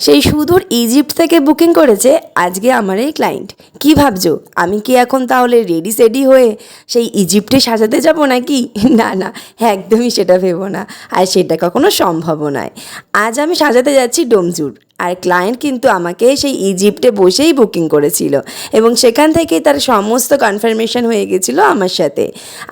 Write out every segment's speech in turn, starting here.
সেই সুদূর ইজিপ্ট থেকে বুকিং করেছে আজকে আমার এই ক্লায়েন্ট কি ভাবছ? আমি কি এখন তাহলে রেডি সেডি হয়ে সেই ইজিপ্টে সাজাতে যাব নাকি? না না, একদমই সেটা ভেবো না। আর সেটা কখনো সম্ভব নয়। আজ আমি সাজাতে যাচ্ছি ডোমজুর। আর ক্লায়েন্ট কিন্তু আমাকে সেই ইজিপ্টে বসেই বুকিং করেছিল এবং সেখান থেকে তার সমস্ত কনফার্মেশন হয়ে গেছিল আমার সাথে।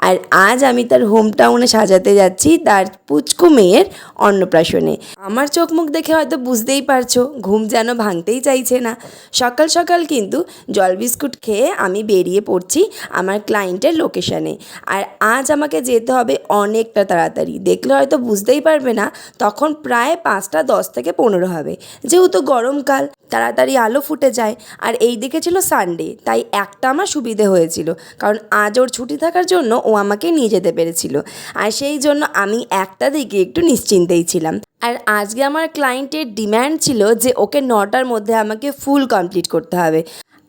আর আজ আমি তার হোম টাউনে সাজাতে যাচ্ছি তার পুচকু মেয়ের অন্নপ্রাশনে। আমার চোখ মুখ দেখে হয়তো বুঝতেই পারছ, ঘুম যেন ভাঙতেই চাইছে না। সকাল সকাল কিন্তু জল বিস্কুট খেয়ে আমি বেরিয়ে পড়ছি আমার ক্লায়েন্টের লোকেশানে আর আজ আমাকে যেতে হবে অনেকটা তাড়াতাড়ি। দেখলে হয়তো বুঝতেই পারবে না, তখন প্রায় পাঁচটা দশ থেকে পনেরো হবে। যেহেতু গরমকাল, তাড়াতাড়ি আলো ফুটে যায় আর এই দিকে ছিল সানডে তাই একটা আমার সুবিধে হয়েছিল। কারণ আজ ওর ছুটি থাকার জন্য ও আমাকে নিয়ে যেতে পেরেছিল। আর সেই জন্য আমি একটা দিকে একটু নিশ্চিন্তেই ছিলাম। আর আজকে আমার ক্লায়েন্টের ডিম্যান্ড ছিল যে ওকে নটার মধ্যে আমাকে ফুল কমপ্লিট করতে হবে।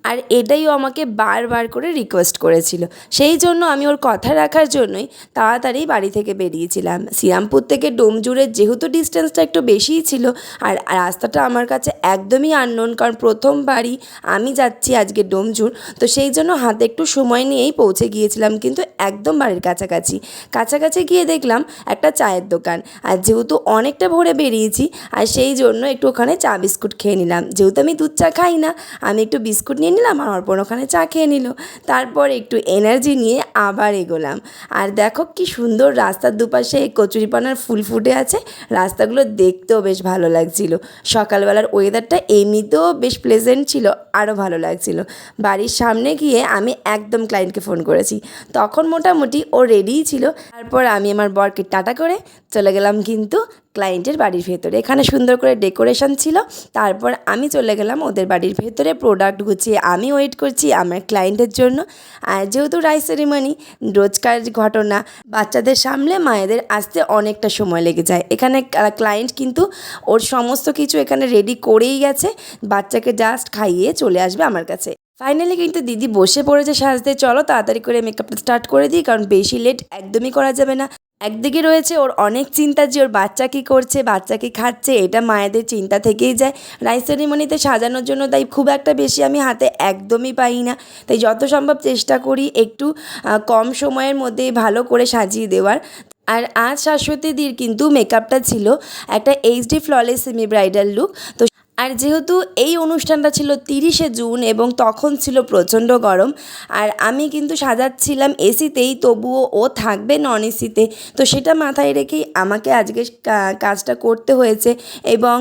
আর এটাই ও আমাকে বারবার করে রিকোয়েস্ট করেছিল। সেই জন্য আমি ওর কথা রাখার জন্যই তাড়াতাড়ি বাড়ি থেকে বেরিয়েছিলাম। শ্রীরামপুর থেকে ডোমজুরের যেহেতু ডিস্টেন্সটা একটু বেশিই ছিল আর রাস্তাটা আমার কাছে একদমই আননোন কারণ প্রথমবারই আমি যাচ্ছি আজকে ডোমজুর তো সেই জন্য হাতে একটু সময় নিয়েই পৌঁছে গিয়েছিলাম কিন্তু একদম বাড়ির কাছাকাছি। কাছাকাছি গিয়ে দেখলাম একটা চায়ের দোকান আর যেহেতু অনেকটা ভোরে বেরিয়েছি আর সেই জন্য একটু ওখানে চা বিস্কুট খেয়ে নিলাম। যেহেতু আমি দুধ চা খাই না, আমি একটু বিস্কুট নিয়ে নিলাম আর অর্পণ ওখানে চা খেয়ে নিল। তারপর একটু এনার্জি নিয়ে আবার এগোলাম। আর দেখো কি সুন্দর রাস্তার দুপাশে কচুরিপানার ফুল ফুটে আছে। রাস্তাগুলো দেখতেও বেশ ভালো লাগছিল। সকালবেলার ওয়েদারটা এমনিতেও বেশ প্লেজেন্ট ছিল আরও ভালো লাগছিল। বাড়ির সামনে গিয়ে আমি একদম ক্লায়েন্টকে ফোন করেছি। তখন মোটামুটি ও রেডিই ছিল। তারপর আমি আমার বরকে টাটা করে চলে গেলাম কিন্তু ক্লায়েন্টের বাড়ির ভেতরে। এখানে সুন্দর করে ডেকোরেশন ছিল, তারপর আমি চলে গেলাম ওদের বাড়ির ভেতরে প্রোডাক্ট গুছিয়ে। আমি ওয়েট করছি আমার ক্লায়েন্টের জন্য। আর যেহেতু রাইস সেরিমনি রোজকার ঘটনা, বাচ্চাদের সামলে মায়েদের আসতে অনেকটা সময় লেগে যায়। এখানে ক্লায়েন্ট কিন্তু ওর সমস্ত কিছু এখানে রেডি করেই গেছে। বাচ্চাকে জাস্ট খাইয়ে চলে আসবে আমার কাছে। ফাইনালি কিন্তু দিদি বসে পড়েছে সাজতে। চলো তাড়াতাড়ি করে মেকআপটা স্টার্ট করে দিই, কারণ বেশি লেট একদমই করা যাবে না। একদিকে রয়েছে ওর অনেক চিন্তা যে ওর বাচ্চা কী করছে, বাচ্চা কী খাচ্ছে, এটা মায়েদের চিন্তা থেকেই যায়। রাইস সেরিমনিতে সাজানোর জন্য তাই খুব একটা বেশি আমি হাতে একদমই পাই না। তাই যত সম্ভব চেষ্টা করি একটু কম সময়ের মধ্যে ভালো করে সাজিয়ে দেওয়ার। আর আজ শাশ্বতীদির কিন্তু মেকআপটা ছিল একটা HD flawless semi bridal look তো আর যেহেতু এই অনুষ্ঠানটা ছিল তিরিশে জুন এবং তখন ছিল প্রচণ্ড গরম, আর আমি কিন্তু সাজাচ্ছিলাম এসিতেই, তবুও ও থাকবে নন এসিতে তো সেটা মাথায় রেখেই আমাকে আজকে কাজটা করতে হয়েছে এবং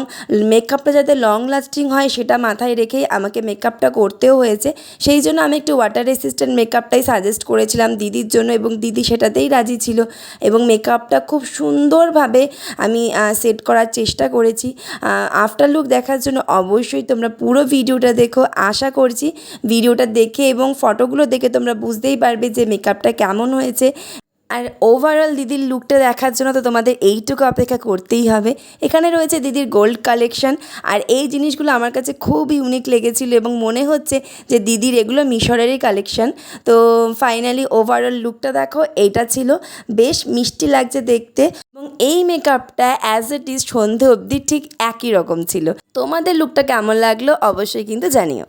মেকআপটা যাতে লং লাস্টিং হয় সেটা মাথায় রেখেই আমাকে মেকআপটা করতেও হয়েছে। সেই জন্য আমি একটু ওয়াটার রেসিস্ট্যান্ট মেকআপটাই সাজেস্ট করেছিলাম দিদির জন্য এবং দিদি সেটাতেই রাজি ছিল এবং মেকআপটা খুব সুন্দরভাবে আমি সেট করার চেষ্টা করেছি। আফটার লুক দেখার জন্য অবশ্যই তোমরা পুরো ভিডিওটা দেখো। আশা করছি ভিডিওটা দেখে এবং ফটোগুলো দেখে তোমরা বুঝতেই পারবে যে মেকআপটা কেমন হয়েছে। আর ওভারঅল দিদির লুকটা দেখার জন্য তো তোমাদের এইটুকু অপেক্ষা করতেই হবে। এখানে রয়েছে দিদির গোল্ড কালেকশন আর এই জিনিসগুলো আমার কাছে খুব ইউনিক লেগেছিল এবং মনে হচ্ছে যে দিদির এগুলো মিশরেরই কালেকশন তো ফাইনালি ওভারঅল লুকটা দেখো এইটা ছিল। বেশ মিষ্টি লাগছে দেখতে এবং এই মেকআপটা অ্যাজ ইট ইজ সন্ধে অবধি ঠিক একই রকম ছিল। তোমাদের লুকটা কেমন লাগল অবশ্যই কিন্তু জানিও।